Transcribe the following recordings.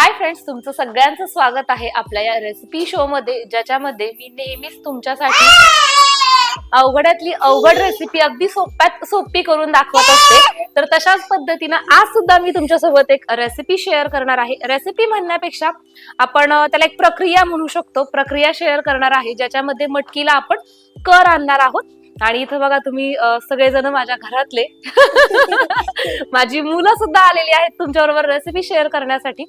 Hi friends तुमचं सगळ्यांचं स्वागत आहे आपल्या या रेसिपी शो मध्ये ज्याच्यामध्ये मी नेहमीच तुमच्यासाठी अवघडातली अवघड रेसिपी अगदी सोप्यात सोपी करून दाखवत असते. तर तशाच पद्धतीनं आज सुद्धा मी तुमच्यासोबत एक रेसिपी शेअर करणार आहे. रेसिपी म्हणण्यापेक्षा आपण त्याला एक प्रक्रिया म्हणू शकतो. प्रक्रिया शेअर करणार आहे ज्याच्यामध्ये मटकीला आपण कर आणणार आहोत. आणि इथं बघा तुम्ही सगळेजण माझ्या घरातले. माझी मुलं सुद्धा आलेली आहेत तुमच्याबरोबर रेसिपी शेअर करण्यासाठी.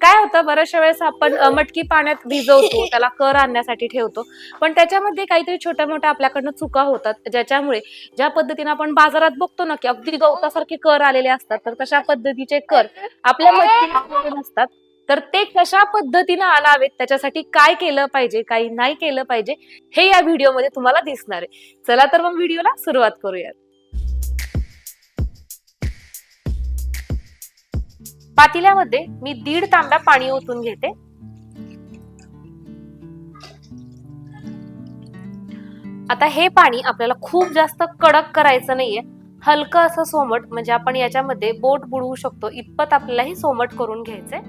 काय होतं बऱ्याचशा वेळेस आपण मटकी पाण्यात भिजवतो त्याला कर आणण्यासाठी ठेवतो. पण त्याच्यामध्ये काहीतरी छोट्या मोठ्या आपल्याकडनं चुका होतात ज्याच्यामुळे ज्या पद्धतीने आपण बाजारात बघतो ना की अगदी गवतासारखे कर आलेले असतात तर तशा पद्धतीचे कर आपल्या मटकीमध्ये नसतात. तर ते कशा पद्धतीने आणावेत? त्याच्यासाठी काय केलं पाहिजे? काही नाही केलं पाहिजे? हे या व्हिडिओमध्ये तुम्हाला दिसणार आहे. चला तर मग व्हिडिओला सुरुवात करूयात. पातिल्यामध्ये मी दीड तांब्या पाणी ओतून घेते. आता हे पाणी आपल्याला खूप जास्त कडक करायचं नाहीये. हलकं असं सोमट म्हणजे आपण याच्यामध्ये बोट बुडवू शकतो इतपत आपल्याला हे सोमट करून घ्यायचंय.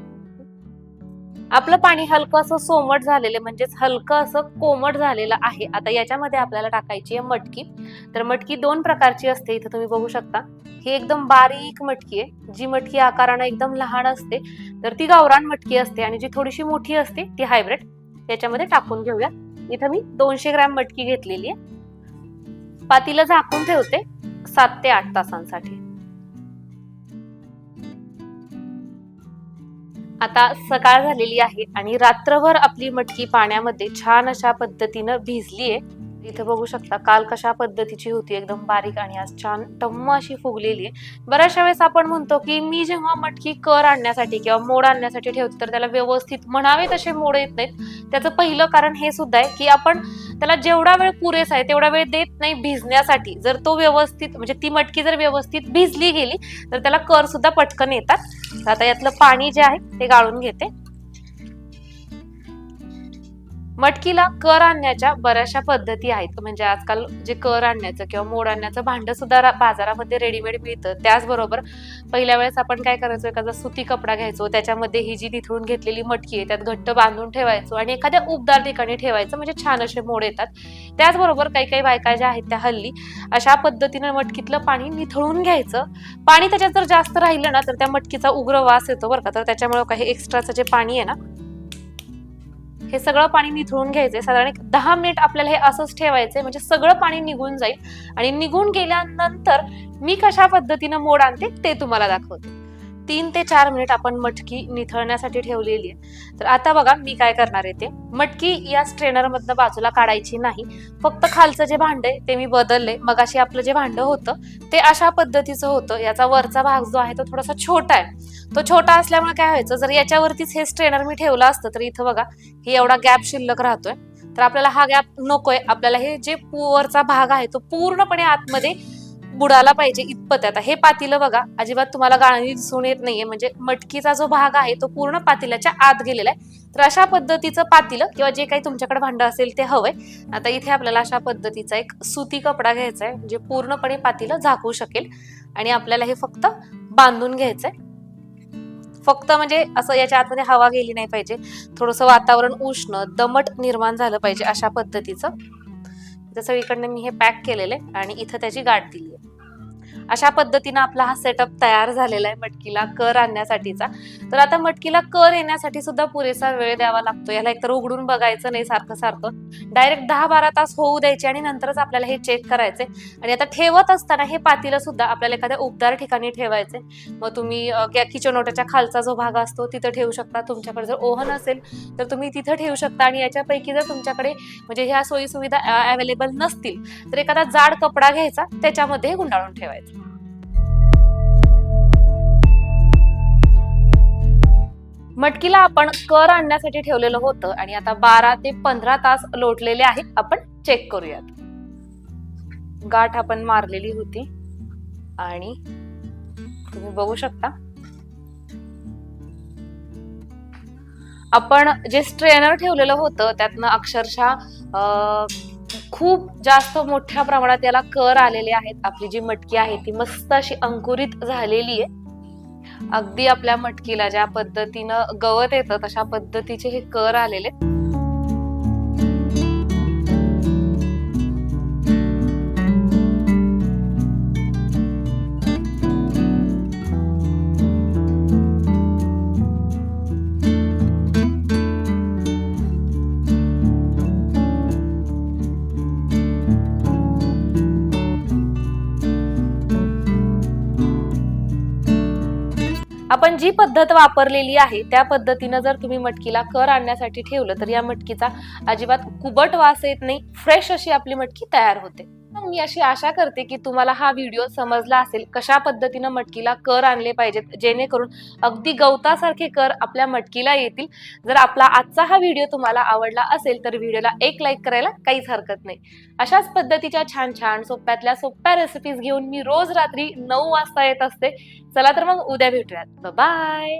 आपलं पाणी हलकं असं सोमट झालेलं म्हणजेच हलकं असं कोमट झालेलं आहे. आता याच्यामध्ये आपल्याला टाकायची आहे मटकी. तर मटकी दोन प्रकारची असते इथे तुम्ही बघू शकता. ही एकदम बारीक मटकी आहे. जी मटकी आकारानं एकदम लहान असते तर ती गावरान मटकी असते आणि जी थोडीशी मोठी असते ती हायब्रिड याच्यामध्ये टाकून घेऊया. इथं मी दोनशे ग्रॅम मटकी घेतलेली आहे. पातीला झाकून ठेवते सात ते आठ तासांसाठी. आता सकाळ झालेली आहे आणि रात्रभर आपली मटकी पाण्यामध्ये छान अशा पद्धतीनं भिजली आहे इथं बघू शकता काल कशा पद्धतीची होती एकदम बारीक आणि आज छान टम्म अशी फुगलेली आहे. बऱ्याचशा वेळेस आपण म्हणतो की मी जेव्हा मटकी कर आणण्यासाठी किंवा मोड आणण्यासाठी ठेवते तर त्याला व्यवस्थित म्हणावे तसे मोड येत नाहीत. त्याचं पहिलं कारण हे सुद्धा आहे की आपण त्याला जेवढा वेळ पुरेसा आहे तेवढा वेळ देत नाही भिजण्यासाठी. जर तो व्यवस्थित म्हणजे ती मटकी जर व्यवस्थित भिजली गेली तर त्याला कर सुद्धा पटकन येतात. आता यातलं पाणी जे आहे ते गाळून घेते. मटकीला कर आणण्याच्या बऱ्याचशा पद्धती आहेत. म्हणजे आजकाल जे कर आणण्याचं किंवा मोड आणण्याचं भांड सुद्धा रा- बाजारामध्ये रेडीमेड मिळतं. त्याचबरोबर पहिल्या वेळेस आपण काय करायचो एखादा सुती कपडा घ्यायचो त्याच्यामध्ये ही जी निथळून घेतलेली मटकी आहे त्यात घट्ट बांधून ठेवायचो आणि एखाद्या उबदार ठिकाणी ठेवायचं म्हणजे छान असे मोड येतात. त्याचबरोबर काही काही बायका ज्या आहेत त्या हल्ली अशा पद्धतीनं मटकीतलं पाणी निथळून घ्यायचं. पाणी त्याच्यात जर जास्त राहिलं ना तर त्या मटकीचा उग्र वास येतो बरं का. तर त्याच्यामुळे काही एक्स्ट्राचं जे पाणी आहे ना हे सगळं पाणी निथळून घ्यायचंय. साधारण एक दहा मिनिट आपल्याला हे असंच ठेवायचंय. म्हणजे सगळं पाणी निघून जाईल. आणि निघून गेल्यानंतर मी कशा पद्धतीनं मोड आणते ते तुम्हाला दाखवते. तीन ते चार मिनिट आपण मटकी निथळण्यासाठी ठेवलेली आहे. तर आता बघा मी काय करणार आहे ते. मटकी या स्ट्रेनर मधनं बाजूला काढायची नाही. फक्त खालचं जे भांड आहे ते मी बदलले मग अशी आपलं जे भांडं होतं ते अशा पद्धतीचं होतं. याचा वरचा भाग जो आहे तो थोडासा छोटा आहे. तो छोटा असल्यामुळे काय व्हायचं जर याच्यावरतीच हे स्ट्रेनर मी ठेवलं असतं तर इथं बघा हे एवढा गॅप शिल्लक राहतोय. तर आपल्याला हा गॅप नकोय. आपल्याला हे जे पू- वरचा भाग आहे तो पूर्णपणे आतमध्ये बुडाला पाहिजे इतपत आहे. आता हे पातीलं बघा अजिबात तुम्हाला गाळणी दिसून येत नाहीये. म्हणजे मटकीचा जो भाग आहे तो पूर्ण पातील्याच्या आत गेलेला आहे. तर अशा पद्धतीचं पातीलं किंवा जे काही तुमच्याकडे भांड असेल ते हवंय. आता इथे आपल्याला अशा पद्धतीचा एक सुती कपडा घ्यायचा आहे जे पूर्णपणे पातीलं झाकू शकेल. आणि आपल्याला हे फक्त बांधून घ्यायचंय. फक्त म्हणजे असं याच्या आतमध्ये हवा गेली नाही पाहिजे. थोडंसं वातावरण उष्ण दमट निर्माण झालं पाहिजे अशा पद्धतीचं. सगळीकडनं मी हे पॅक केलेलं आहे आणि इथं त्याची गाठ दिली आहे अशा पद्धतीनं आपला हा सेटअप तयार झालेला आहे मटकीला कर आणण्यासाठीचा. तर आता मटकीला कर येण्यासाठी सुद्धा पुरेसा वेळ द्यावा लागतो. याला एकतर उघडून बघायचं नाही सारखं सारखं. डायरेक्ट दहा बारा तास होऊ द्यायचे आणि नंतरच आपल्याला हे चेक करायचे. आणि आता ठेवत असताना हे पातीला सुद्धा आपल्याला एखाद्या उबदार ठिकाणी ठेवायचे. मग तुम्ही किचन ओट्याच्या खालचा जो भाग असतो तिथं ठेवू शकता. तुमच्याकडे जर ओव्हन असेल तर तुम्ही तिथं ठेवू शकता. आणि याच्यापैकी जर तुमच्याकडे म्हणजे ह्या सोयी सुविधा अवेलेबल नसतील तर एखादा जाड कपडा घ्यायचा. त्याच्यामध्ये गुंडाळून ठेवायचा. मटकीला आपण कर आणण्यासाठी ठेवलेलं होतं आणि आता बारा ते पंधरा तास लोटलेले आहेत. आपण चेक करूयात. गाठ आपण मारलेली होती. आणि तुम्ही बघू शकता. आपण जे स्ट्रेनर ठेवलेलं होतं त्यातनं अक्षरशः खूप जास्त मोठ्या प्रमाणात याला कर आलेले आहेत. आपली जी मटकी आहे ती मस्त अशी अंकुरित झालेली आहे. अगदी आपल्या मटकीला ज्या पद्धतीनं गवत येतं तशा पद्धतीचे हे कर आलेले. आपण जी पद्धत वापरलेली आहे त्या पद्धतीनं जर तुम्ही मटकीला कर आणण्यासाठी ठेवलं तर या मटकीचा अजिबात कुबट वास येत नाही. फ्रेश अशी आपली मटकी तयार होते. मी अशी आशा करते की तुम्हाला हा व्हिडिओ समजला असेल कशा पद्धतीनं मटकीला कर आणले पाहिजेत जेणेकरून अगदी गवतासारखे कर आपल्या मटकीला येतील. जर आपला आजचा हा व्हिडिओ तुम्हाला आवडला असेल तर व्हिडिओला एक लाईक करायला काहीच हरकत नाही. अशाच पद्धतीच्या छान छान सोप्यातल्या सोप्या रेसिपीज घेऊन मी रोज रात्री नऊ वाजता येत असते. चला तर मग उद्या भेटूयात. बाय